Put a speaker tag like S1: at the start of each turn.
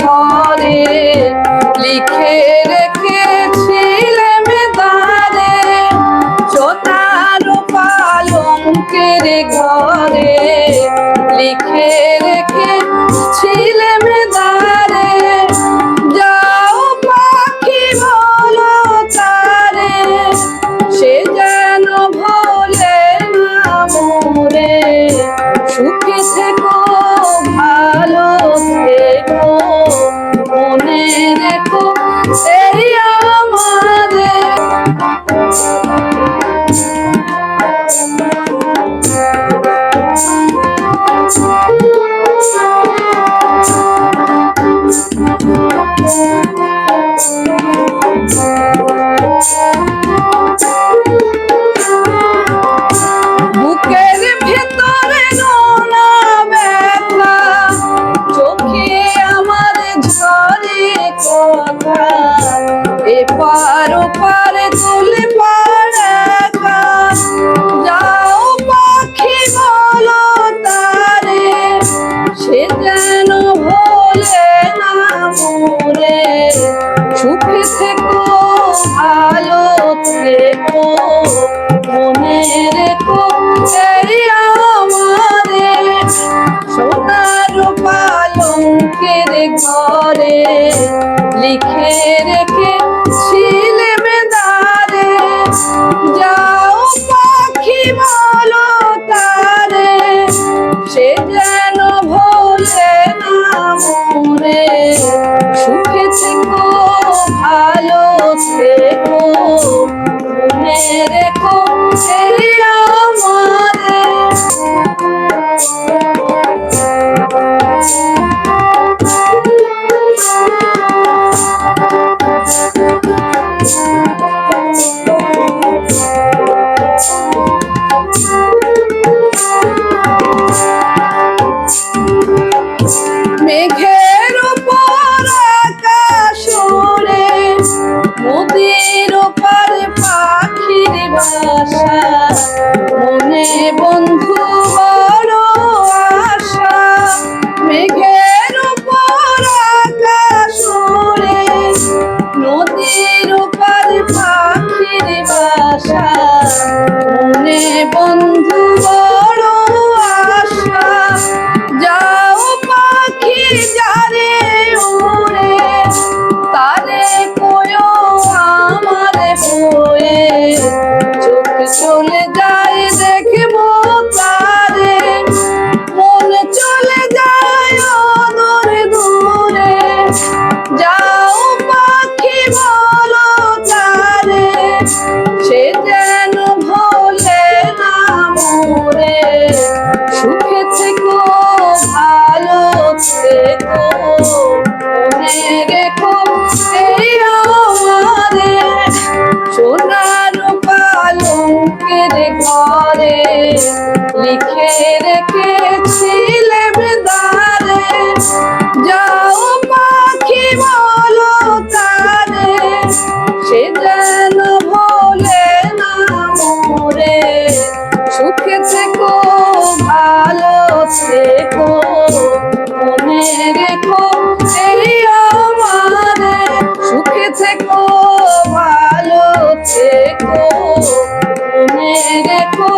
S1: ঘরে লিখে রেখেছিলাম দারে সোনার পালঙ্কের ঘরে লিখে রেখেছিলাম এপার ওপার তুলে পাড়া যাও পাখি বলো তারে, সে যেন ভোলে না মোরে। সুখে থেকো, ভালো থেকো, মনে রেখো আমারে। সোনার পালঙ্কের ঘরে লিখে রেখে ছিলে বেদারে যা বন্ধু বড় আশা, মেঘের উপর আকাশ নদীর উপর পাখির বাসা। মনে বন্ধু বড় আশা, যাও পাখি যারে উড়ে তারে কোয় আমার বয়ে। চোখ চলে Yeah, yeah, yeah.